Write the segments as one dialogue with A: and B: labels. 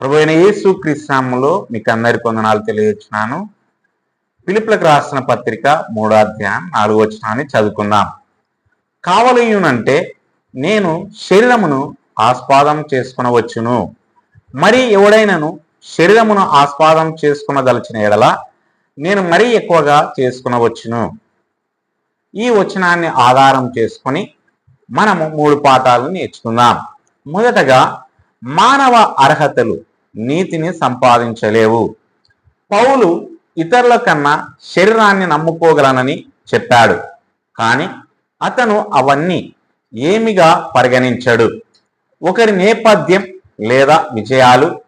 A: ప్రభు అయిన యేసు క్రీస్తునామంలో మీకు అందరి కొందనాలు తెలియజేస్తున్నాను. పిలుపులకు రాసిన పత్రిక మూడో అధ్యాయం నాలుగో వచనాన్ని చదువుకుందాం. కావలయ్యునంటే నేను శరీరమును ఆస్పాదం చేసుకునవచ్చును. మరి ఎవడైనను శరీరమును ఆస్పాదం చేసుకునదలచిన ఎడల నేను మరీ ఎక్కువగా చేసుకునవచ్చును. ఈ వచనాన్ని ఆధారం చేసుకొని మనము మూడు పాఠాలను నేర్చుకుందాం. మొదటగా మానవ అర్హతలు నీతిని సంపాదించలేవు. పౌలు ఇతరుల కన్నా శరీరాన్ని నమ్ముకోగలనని చెప్పాడు. కానీ అతను అవన్నీ ఏమిగా పరిగణించడు? ఒకరి నేపథ్యం లేదా విజయాలు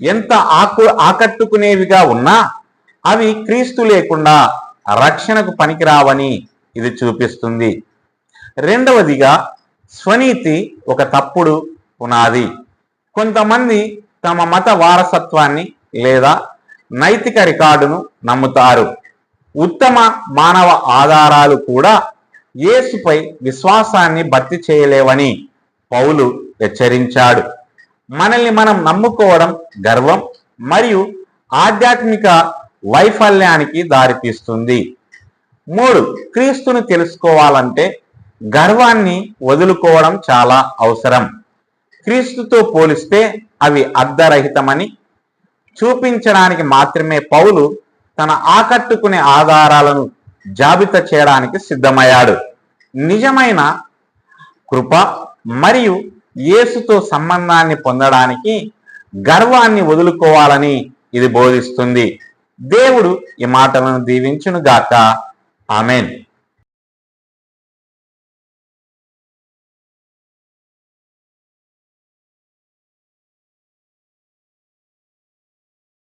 A: ఎంత ఆకు ఆకట్టుకునేవిగా ఉన్నా అవి క్రీస్తు లేకుండా రక్షణకు పనికిరావని ఇది చూపిస్తుంది. రెండవదిగా స్వనీతి ఒక తప్పుడు పునాది. కొంతమంది తమ మత వారసత్వాన్ని లేదా నైతిక రికార్డును నమ్ముతారు. ఉత్తమ మానవ ఆధారాలు కూడా యేసుపై విశ్వాసాన్ని భర్తీ చేయలేవని పౌలు హెచ్చరించాడు. మనల్ని మనం నమ్ముకోవడం గర్వం మరియు ఆధ్యాత్మిక వైఫల్యానికి దారితీస్తుంది. మూడు క్రీస్తును తెలుసుకోవాలంటే గర్వాన్ని వదులుకోవడం చాలా అవసరం. క్రీస్తుతో పోలిస్తే అవి అర్ధరహితమని చూపించడానికి మాత్రమే పౌలు తన ఆకట్టుకునే ఆధారాలను జాబితా చేయడానికి సిద్ధమయ్యాడు. నిజమైన కృప మరియు యేసుతో సంబంధాన్ని పొందడానికి గర్వాన్ని వదులుకోవాలని ఇది బోధిస్తుంది. దేవుడు ఈ మాటలను దీవించునుగాక. ఆమెన్.